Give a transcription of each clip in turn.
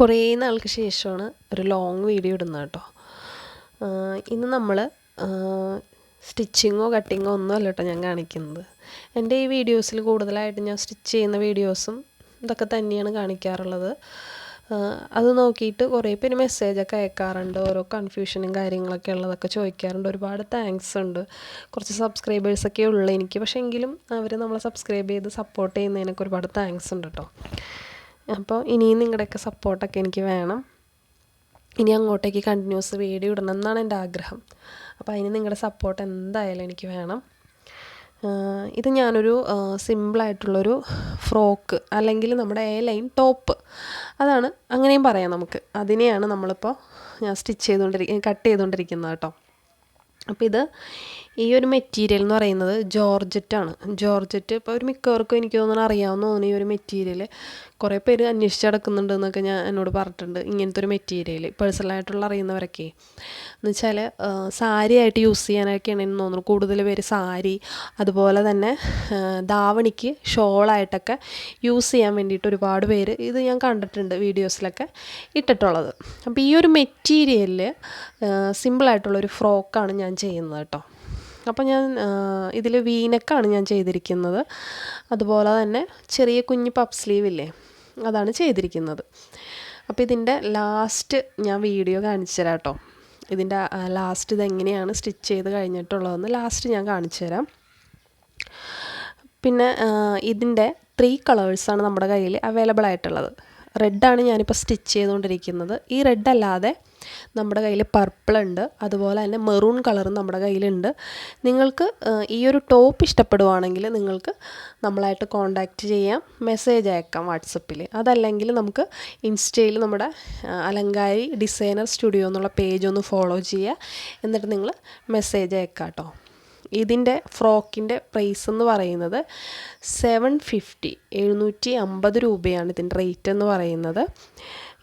കുറേ നാൾക്ക് ശേഷമാണ് ഒരു ലോങ് വീഡിയോ ഇടുന്നത് കേട്ടോ. ഇന്ന് നമ്മൾ സ്റ്റിച്ചിങ്ങോ കട്ടിങ്ങോ ഒന്നും അല്ല കേട്ടോ ഞാൻ കാണിക്കുന്നത്. എന്റെ ഈ വീഡിയോസിൽ കൂടുതലായിട്ട് ഞാൻ സ്റ്റിച്ച് ചെയ്യുന്ന വീഡിയോസും ഇതൊക്കെ തന്നെയാണ് കാണിക്കാറുള്ളത്. അത് നോക്കിയിട്ട് കുറേ പേര് മെസ്സേജൊക്കെ അയക്കാറുണ്ട് ഓരോ കൺഫ്യൂഷനും കാര്യങ്ങളൊക്കെ ഉള്ളതൊക്കെ ചോദിക്കാറുണ്ട്. ഒരുപാട് താങ്ക്സ് ഉണ്ട്. കുറച്ച് സബ്സ്ക്രൈബേഴ്സൊക്കെ ഉള്ളു എനിക്ക്. പക്ഷേ എങ്കിലും അവർ നമ്മളെ സബ്സ്ക്രൈബ് ചെയ്ത് സപ്പോർട്ട് ചെയ്യുന്നതിനൊക്കെ ഒരുപാട് താങ്ക്സ് ഉണ്ട് കേട്ടോ. അപ്പോൾ ഇനിയും നിങ്ങളുടെയൊക്കെ സപ്പോർട്ടൊക്കെ എനിക്ക് വേണം. ഇനി അങ്ങോട്ടേക്ക് കണ്ടിന്യൂസ് വീഡിയോ ഇടണം എന്നാണ് എന്റെ ആഗ്രഹം. അപ്പോൾ അതിന് നിങ്ങളുടെ സപ്പോർട്ട് എന്തായാലും എനിക്ക് വേണം. ഇത് ഞാനൊരു സിമ്പിളായിട്ടുള്ളൊരു ഫ്രോക്ക് അല്ലെങ്കിൽ നമ്മുടെ എ ലൈൻ ടോപ്പ് അതാണ് അങ്ങനെയും പറയാം നമുക്ക്. അതിനെയാണ് നമ്മളിപ്പോൾ ഞാൻ സ്റ്റിച്ച് ചെയ്തുകൊണ്ടിരിക്കുക കട്ട് ചെയ്തുകൊണ്ടിരിക്കുന്നത് കേട്ടോ. അപ്പോൾ ഇത് ഈ ഒരു മെറ്റീരിയൽ എന്ന് പറയുന്നത് ജോർജറ്റാണ് ജോർജറ്റ് ഇപ്പോൾ ഒരു മിക്കവർക്കും എനിക്ക് തോന്നുന്നു അറിയാവുന്ന തോന്നുന്നു ഈ ഒരു മെറ്റീരിയൽ കുറേ പേര് അന്വേഷിച്ച് നടക്കുന്നുണ്ട് എന്നൊക്കെ ഞാൻ എന്നോട് പറഞ്ഞിട്ടുണ്ട്. ഇങ്ങനത്തെ ഒരു മെറ്റീരിയൽ പേഴ്സണലായിട്ടുള്ള അറിയുന്നവരൊക്കെ. എന്ന് വെച്ചാൽ സാരി ആയിട്ട് യൂസ് ചെയ്യാനൊക്കെയാണ് എനിക്ക് തോന്നുന്നു കൂടുതൽ പേര് സാരി അതുപോലെ തന്നെ ധാവണിക്ക് ഷോളായിട്ടൊക്കെ യൂസ് ചെയ്യാൻ വേണ്ടിയിട്ട് ഒരുപാട് പേര് ഇത് ഞാൻ കണ്ടിട്ടുണ്ട് വീഡിയോസിലൊക്കെ ഇട്ടിട്ടുള്ളത്. അപ്പോൾ ഈ ഒരു മെറ്റീരിയലിൽ സിമ്പിളായിട്ടുള്ളൊരു ഫ്രോക്കാണ് ഞാൻ ചെയ്യുന്നത് കേട്ടോ. അപ്പോൾ ഞാൻ ഇതിൽ വീനക്കാണ് ഞാൻ ചെയ്തിരിക്കുന്നത്. അതുപോലെ തന്നെ ചെറിയ കുഞ്ഞ് പപ്പ് സ്ലീവില്ലേ അതാണ് ചെയ്തിരിക്കുന്നത്. അപ്പോൾ ഇതിന്റെ ലാസ്റ്റ് ഞാൻ വീഡിയോ കാണിച്ചു തരാം കേട്ടോ. ഇതിന്റെ ലാസ്റ്റ് ഇതെങ്ങനെയാണ് സ്റ്റിച്ച് ചെയ്ത് കഴിഞ്ഞിട്ടുള്ളതെന്ന് ലാസ്റ്റ് ഞാൻ കാണിച്ചു തരാം. പിന്നെ ഇതിന്റെ ത്രീ കളേഴ്സാണ് നമ്മുടെ കയ്യിൽ അവൈലബിൾ ആയിട്ടുള്ളത്. റെഡാണ് ഞാനിപ്പോൾ സ്റ്റിച്ച് ചെയ്തുകൊണ്ടിരിക്കുന്നത് ഈ റെഡ് അല്ലാതെ നമ്മുടെ കയ്യിൽ പർപ്പിൾ ഉണ്ട് അതുപോലെ തന്നെ മെറൂൺ കളറും നമ്മുടെ കയ്യിലുണ്ട്. നിങ്ങൾക്ക് ഈ ഒരു ടോപ്പ് ഇഷ്ടപ്പെടുവാണെങ്കിൽ നിങ്ങൾക്ക് നമ്മളായിട്ട് കോണ്ടാക്റ്റ് ചെയ്യാം. മെസ്സേജ് അയക്കാം വാട്സപ്പിൽ അതല്ലെങ്കിൽ നമുക്ക് ഇൻസ്റ്റയിൽ നമ്മുടെ അലങ്കാരി ഡിസൈനർ സ്റ്റുഡിയോ എന്നുള്ള പേജ് ഒന്ന് ഫോളോ ചെയ്യുക എന്നിട്ട് നിങ്ങൾ മെസ്സേജ് അയക്കാം കേട്ടോ ഇതിന്റെ ഫ്രോക്കിന്റെ പ്രൈസ് എന്ന് പറയുന്നത് സെവൻ ഫിഫ്റ്റി എഴുന്നൂറ്റി അമ്പത് രൂപയാണ് ഇതിന്റെ റേറ്റ് എന്ന് പറയുന്നത്.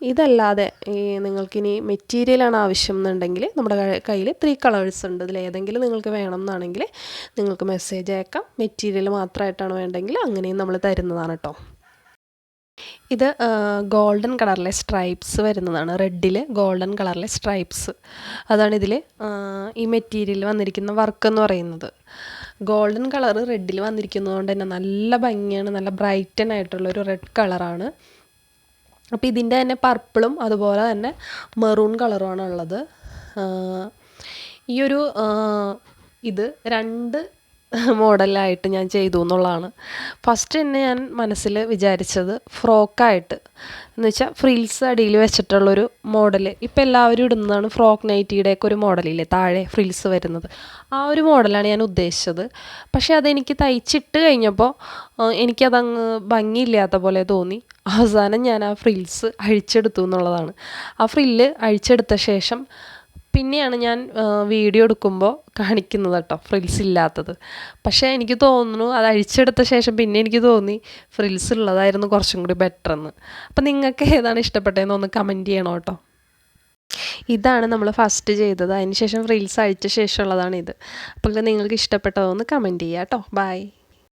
ഇതല്ലാതെ ഈ നിങ്ങൾക്കിനി മെറ്റീരിയലാണ് ആവശ്യം എന്നുണ്ടെങ്കിൽ നമ്മുടെ കയ്യിൽ ത്രീ കളേഴ്സ് ഉണ്ട്. ഇതിൽ ഏതെങ്കിലും നിങ്ങൾക്ക് വേണം എന്നാണെങ്കിൽ നിങ്ങൾക്ക് മെസ്സേജ് അയക്കാം. മെറ്റീരിയൽ മാത്രമായിട്ടാണ് വേണ്ടെങ്കിൽ അങ്ങനെയും നമ്മൾ തരുന്നതാണ് കേട്ടോ ഇത് ഗോൾഡൻ കളറിലെ സ്ട്രൈപ്സ് വരുന്നതാണ്. റെഡിൽ ഗോൾഡൻ കളറിലെ സ്ട്രൈപ്സ് അതാണ് ഇതിൽ ഈ മെറ്റീരിയലിൽ വന്നിരിക്കുന്ന വർക്ക് എന്ന് പറയുന്നത്. ഗോൾഡൻ കളർ റെഡിൽ വന്നിരിക്കുന്നതുകൊണ്ട് തന്നെ നല്ല ഭംഗിയാണ്. നല്ല ബ്രൈറ്റൻ ആയിട്ടുള്ളൊരു റെഡ് കളറാണ് അപ്പോൾ ഇതിന്റെ തന്നെ പർപ്പിളും അതുപോലെ തന്നെ മെറൂൺ കളറുമാണ് ഉള്ളത് ഈ ഒരു ഇത് രണ്ട് മോഡലായിട്ട് ഞാൻ ചെയ്തു എന്നുള്ളതാണ്. ഫസ്റ്റ് തന്നെ ഞാൻ മനസ്സിൽ വിചാരിച്ചത് ഫ്രോക്കായിട്ട്. എന്ന് വെച്ചാൽ ഫ്രിൽസ് അടിയിൽ വെച്ചിട്ടുള്ളൊരു മോഡൽ. ഇപ്പം എല്ലാവരും ഇടുന്നതാണ് ഫ്രോക്ക് നൈറ്റിയുടെയൊക്കെ ഒരു മോഡലില്ലേ താഴെ ഫ്രിൽസ് വരുന്നത്. ആ ഒരു മോഡലാണ് ഞാൻ ഉദ്ദേശിച്ചത്. പക്ഷേ അതെനിക്ക് തയ്ച്ചിട്ട് കഴിഞ്ഞപ്പോൾ എനിക്കതങ്ങ് ഭംഗിയില്ലാത്ത പോലെ തോന്നി. അവസാനം ഞാൻ ആ ഫ്രിൽസ് അഴിച്ചെടുത്തു എന്നുള്ളതാണ്. ആ ഫ്രില്ല് അഴിച്ചെടുത്ത ശേഷം പിന്നെയാണ് ഞാൻ വീഡിയോ എടുക്കുമ്പോൾ കാണിക്കുന്നത് കേട്ടോ ഫ്രിൽസ് ഇല്ലാത്തത്. പക്ഷേ എനിക്ക് തോന്നുന്നു അത് അഴിച്ചെടുത്ത ശേഷം പിന്നെ എനിക്ക് തോന്നി ഫ്രിൽസ് ഉള്ളതായിരുന്നു കുറച്ചും കൂടി ബെറ്റർ എന്ന് അപ്പം നിങ്ങൾക്ക് ഏതാണ് ഇഷ്ടപ്പെട്ടതെന്ന് ഒന്ന് കമന്റ് ചെയ്യണം കേട്ടോ ഇതാണ് നമ്മൾ ഫസ്റ്റ് ചെയ്തത്. അതിന് ശേഷം ഫ്രിൽസ് അഴിച്ച ശേഷമുള്ളതാണ് ഇത്. അപ്പോൾ നിങ്ങൾക്ക് ഇഷ്ടപ്പെട്ടതൊന്ന് കമന്റ് ചെയ്യാം കേട്ടോ ബൈ